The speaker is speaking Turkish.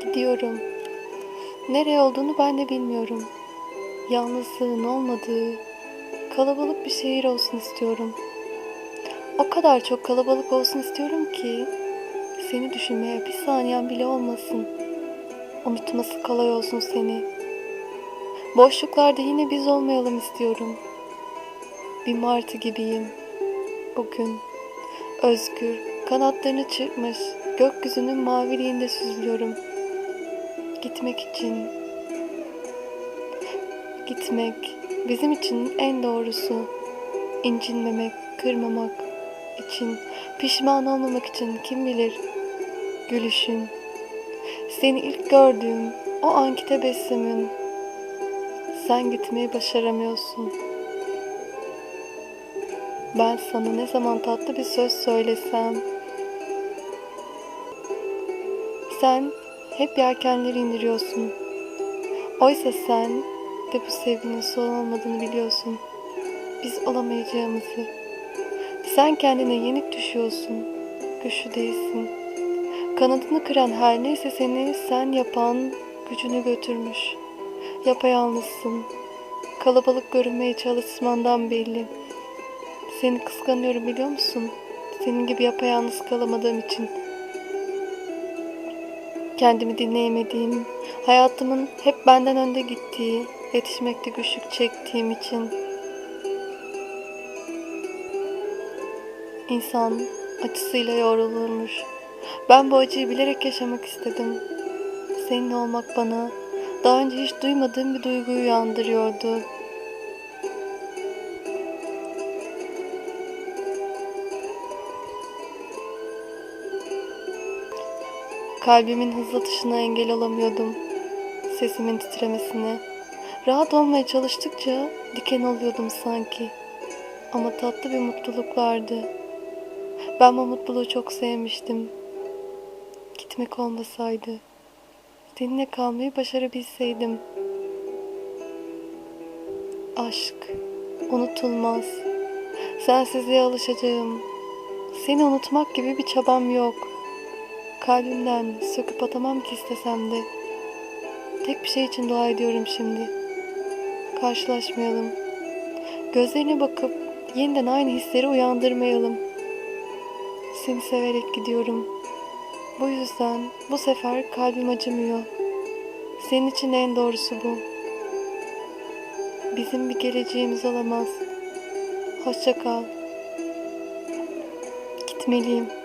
Gidiyorum. Nereye olduğunu ben de bilmiyorum. Yalnızlığın olmadığı, kalabalık bir şehir olsun istiyorum. O kadar çok kalabalık olsun istiyorum ki seni düşünmeye bir saniyen bile olmasın. Unutması kolay olsun seni. Boşluklarda yine biz olmayalım istiyorum. Bir martı gibiyim. Bugün özgür, kanatlarını çırpmış, gökyüzünün maviliğinde süzülüyorum. Gitmek için. Gitmek bizim için en doğrusu. İncinmemek, kırmamak için, pişman olmamak için kim bilir. Gülüşün, seni ilk gördüğüm o anki tebessümün. Sen gitmeyi başaramıyorsun. Ben sana ne zaman tatlı bir söz söylesem, sen hep yelkenleri indiriyorsun. Oysa sen de bu sevginin son olmadığını biliyorsun. Biz olamayacağımızı. Sen kendine yenik düşüyorsun. Güçlü değilsin. Kanadını kıran her neyse seni sen yapan gücünü götürmüş. Yapayalnızsın. Kalabalık görünmeye çalışmandan belli. Seni kıskanıyorum biliyor musun? Senin gibi yapayalnız kalamadığım için. Kendimi dinleyemediğim, hayatımın hep benden önde gittiği, yetişmekte güçlük çektiğim için. İnsan acısıyla yoğrulurmuş. Ben bu acıyı bilerek yaşamak istedim. Seninle olmak bana daha önce hiç duymadığım bir duyguyu uyandırıyordu. Kalbimin hızlı atışına engel olamıyordum. Sesimin titremesine. Rahat olmaya çalıştıkça diken oluyordum sanki. Ama tatlı bir mutluluk vardı. Ben bu mutluluğu çok sevmiştim. Gitmek olmasaydı. Seninle kalmayı başarabilseydim. Aşk unutulmaz. Sensizliğe alışacağım. Seni unutmak gibi bir çabam yok. Kalbimden söküp atamam ki istesem de. Tek bir şey için dua ediyorum şimdi. Karşılaşmayalım. Gözlerine bakıp yeniden aynı hisleri uyandırmayalım. Seni severek gidiyorum. Bu yüzden bu sefer kalbim acımıyor. Senin için en doğrusu bu. Bizim bir geleceğimiz olamaz. Hoşça kal. Gitmeliyim.